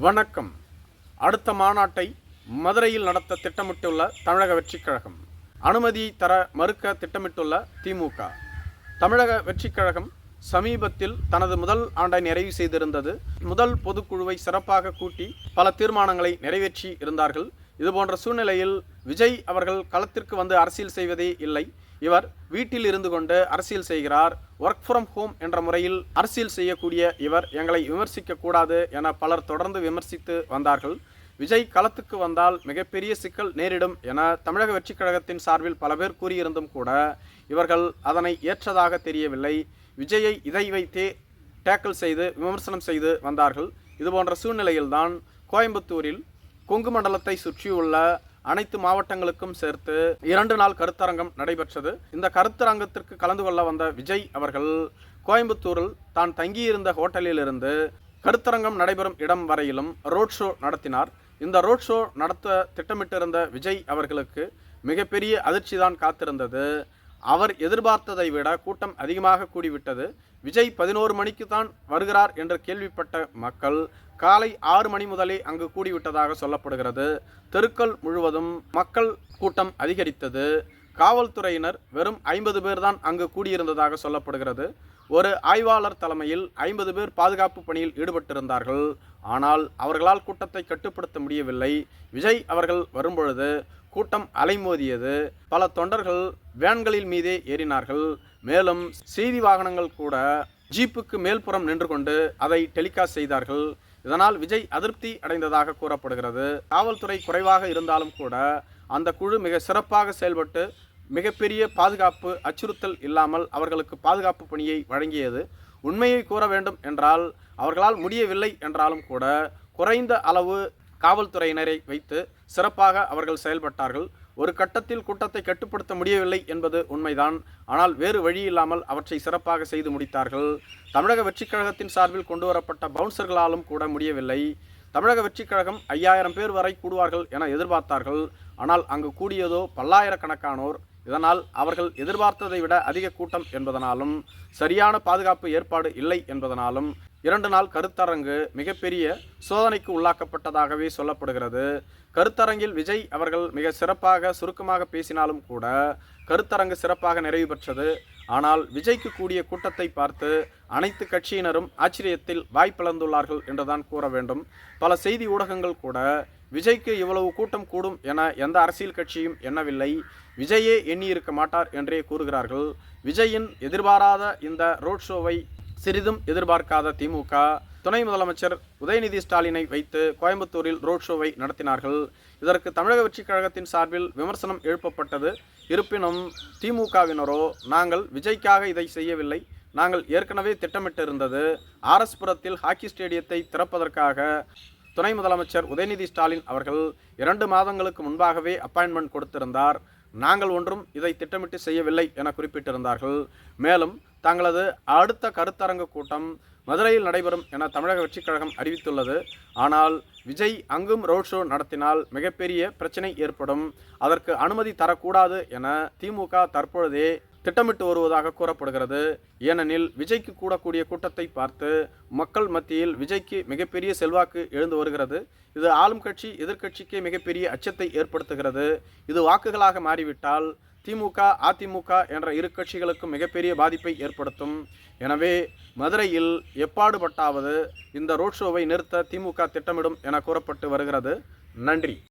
வணக்கம். அடுத்த மாநாட்டை மதுரையில் நடத்த திட்டமிட்டுள்ள தமிழக வெற்றிக் கழகம். அனுமதி தர மறுக்க திட்டமிட்டுள்ள திமுக. தமிழக வெற்றிக் கழகம் சமீபத்தில் தனது முதல் ஆண்டை நிறைவு செய்திருந்தது. முதல் பொதுக்குழுவை சிறப்பாக கூட்டி பல தீர்மானங்களை நிறைவேற்றி இருந்தார்கள். இதுபோன்ற சூழ்நிலையில் விஜய் அவர்கள் களத்திற்கு வந்து அரசியல் செய்வதே இல்லை. இவர் வீட்டில் இருந்து கொண்டு அரசியல் செய்கிறார். ஒர்க் ஃப்ரம் ஹோம் என்ற முறையில் அரசியல் செய்யக்கூடிய இவர் எங்களை விமர்சிக்க கூடாது என பலர் தொடர்ந்து விமர்சித்து வந்தார்கள். விஜய் களத்துக்கு வந்தால் மிகப்பெரிய சிக்கல் நேரிடும் என தமிழக வெற்றிக் கழகத்தின் சார்பில் பல பேர் கூறியிருந்தும் கூட இவர்கள் அதனை ஏற்றதாக தெரியவில்லை. விஜயை இதை வைத்தே டேக்கிள் செய்து விமர்சனம் செய்து வந்தார்கள். இதுபோன்ற சூழ்நிலையில்தான் கோயம்புத்தூரில் கொங்கு மண்டலத்தை சுற்றியுள்ள அனைத்து மாவட்டங்களுக்கும் சேர்த்து இரண்டு நாள் கருத்தரங்கம் நடைபெற்றது. இந்த கருத்தரங்கத்திற்கு கலந்து கொள்ள வந்த விஜய் அவர்கள் கோயம்புத்தூரில் தான் தங்கியிருந்த ஹோட்டலிலிருந்து கருத்தரங்கம் நடைபெறும் இடம் வரையிலும் ரோட் ஷோ நடத்தினார். இந்த ரோட் ஷோ நடத்த திட்டமிட்டிருந்த விஜய் அவர்களுக்கு மிகப்பெரிய அதிர்ச்சி தான் காத்திருந்தது. அவர் எதிர்பார்த்ததை விட கூட்டம் அதிகமாக கூடிவிட்டது. விஜய் பதினோரு மணிக்கு தான் வருகிறார் என்று கேள்விப்பட்ட மக்கள் காலை ஆறு மணி முதலே அங்கு கூடிவிட்டதாக சொல்லப்படுகிறது. தெருக்கள் முழுவதும் மக்கள் கூட்டம் அதிகரித்தது. காவல்துறையினர் வெறும் ஐம்பது பேர் தான் அங்கு கூடியிருந்ததாக சொல்லப்படுகிறது. ஒரு ஆய்வாளர் தலைமையில் ஐம்பது பேர் பாதுகாப்பு பணியில் ஈடுபட்டிருந்தார்கள். ஆனால் அவர்களால் கூட்டத்தை கட்டுப்படுத்த முடியவில்லை. விஜய் அவர்கள் வரும்பொழுது கூட்டம் அலைமோதியது. பல தொண்டர்கள் வேன்களில் மீதே ஏறினார்கள். மேலும் செய்தி வாகனங்கள் கூட ஜீப்புக்கு மேல்புறம் நின்று கொண்டு அதை டெலிகாஸ்ட் செய்தார்கள். இதனால் விஜய் அதிருப்தி அடைந்ததாக கூறப்படுகிறது. காவல்துறை குறைவாக இருந்தாலும் கூட அந்த குழு மிக சிறப்பாக செயல்பட்டு மிகப்பெரிய பாதுகாப்பு அச்சுறுத்தல் இல்லாமல் அவர்களுக்கு பாதுகாப்பு பணியை வழங்கியது. உண்மையை கூற வேண்டும் என்றால் அவர்களால் முடியவில்லை என்றாலும் கூட குறைந்த அளவு காவல்துறையினரை வைத்து சிறப்பாக அவர்கள் செயல்பட்டார்கள். ஒரு கட்டத்தில் கூட்டத்தை கட்டுப்படுத்த முடியவில்லை என்பது உண்மைதான். ஆனால் வேறு வழி இல்லாமல் அவற்றை சிறப்பாக செய்து முடித்தார்கள். தமிழக வெற்றிக் கழகத்தின் சார்பில் கொண்டு வரப்பட்ட பவுன்சர்களாலும் கூட முடியவில்லை. தமிழக வெற்றிக் கழகம் ஐயாயிரம் பேர் வரை கூடுவார்கள் என எதிர்பார்த்தார்கள். ஆனால் அங்கு கூடியதோ பல்லாயிரக்கணக்கானோர் இதனால் அவர்கள் எதிர்பார்த்ததை விட அதிக கூட்டம் என்பதனாலும் சரியான பாதுகாப்பு ஏற்பாடு இல்லை என்பதனாலும் இரண்டு நாள் கருத்தரங்கு மிகப்பெரிய சோதனைக்கு உள்ளாக்கப்பட்டதாகவே சொல்லப்படுகிறது. கருத்தரங்கில் விஜய் அவர்கள் மிக சிறப்பாக சுருக்கமாக பேசினாலும் கூட கருத்தரங்கு சிறப்பாக நிறைவு பெற்றது. ஆனால் விஜய்க்கு கூடிய கூட்டத்தை பார்த்து அனைத்து கட்சியினரும் ஆச்சரியத்தில் வாய்ப்பிழந்துள்ளார்கள் என்றுதான் கூற வேண்டும். பல செய்தி ஊடகங்கள் கூட விஜய்க்கு இவ்வளவு கூட்டம் கூடும் என எந்த அரசியல் கட்சியும் எண்ணவில்லை. விஜயே எண்ணியிருக்க மாட்டார் என்றே கூறுகிறார்கள். விஜயின் எதிர்பாராத இந்த ரோட் ஷோவை சிறிதும் எதிர்பார்க்காத திமுக. துணை முதலமைச்சர் உதயநிதி ஸ்டாலினை வைத்து கோயம்புத்தூரில் ரோட் ஷோவை நடத்தினார்கள். இதற்கு தமிழக வெற்றிக் கழகத்தின் சார்பில் விமர்சனம் எழுப்பப்பட்டது. இருப்பினும் திமுகவினரோ நாங்கள் விஜய்க்காக இதை செய்யவில்லை. நாங்கள் ஏற்கனவே திட்டமிட்டிருந்தது. ஆர்எஸ்புரத்தில் ஹாக்கி ஸ்டேடியத்தை திறப்பதற்காக துணை முதலமைச்சர் உதயநிதி ஸ்டாலின் அவர்கள் இரண்டு மாதங்களுக்கு முன்பாகவே அப்பாயின்மெண்ட் கொடுத்திருந்தார். நாங்கள் ஒன்றும் இதை திட்டமிட்டு செய்யவில்லை என குறிப்பிட்டிருந்தார்கள். மேலும் தங்களது அடுத்த கருத்தரங்கு கூட்டம் மதுரையில் நடைபெறும் என தமிழக வெற்றிக் கழகம் அறிவித்துள்ளது. ஆனால் விஜய் அங்கும் ரோட் ஷோ நடத்தினால் மிகப்பெரிய பிரச்சனை ஏற்படும். அதற்கு அனுமதி தரக்கூடாது என திமுக தற்பொழுதே திட்டமிட்டு வருவதாக கூறப்படுகிறது. ஏனெனில் விஜய்க்கு கூடக்கூடிய கூட்டத்தை பார்த்து மக்கள் மத்தியில் விஜய்க்கு மிகப்பெரிய செல்வாக்கு எழுந்து வருகிறது. இது ஆளும் கட்சி எதிர்க்கட்சிக்கு மிகப்பெரிய அச்சத்தை ஏற்படுத்துகிறது. இது வாக்குகளாக மாறிவிட்டால் திமுக அதிமுக என்ற இரு கட்சிகளுக்கும் மிகப்பெரிய பாதிப்பை ஏற்படுத்தும். எனவே மதுரையில் எப்பாடுபட்டாவது இந்த ரோட் ஷோவை நிறுத்த திமுக திட்டமிடும் என கூறப்பட்டு வருகிறது. நன்றி.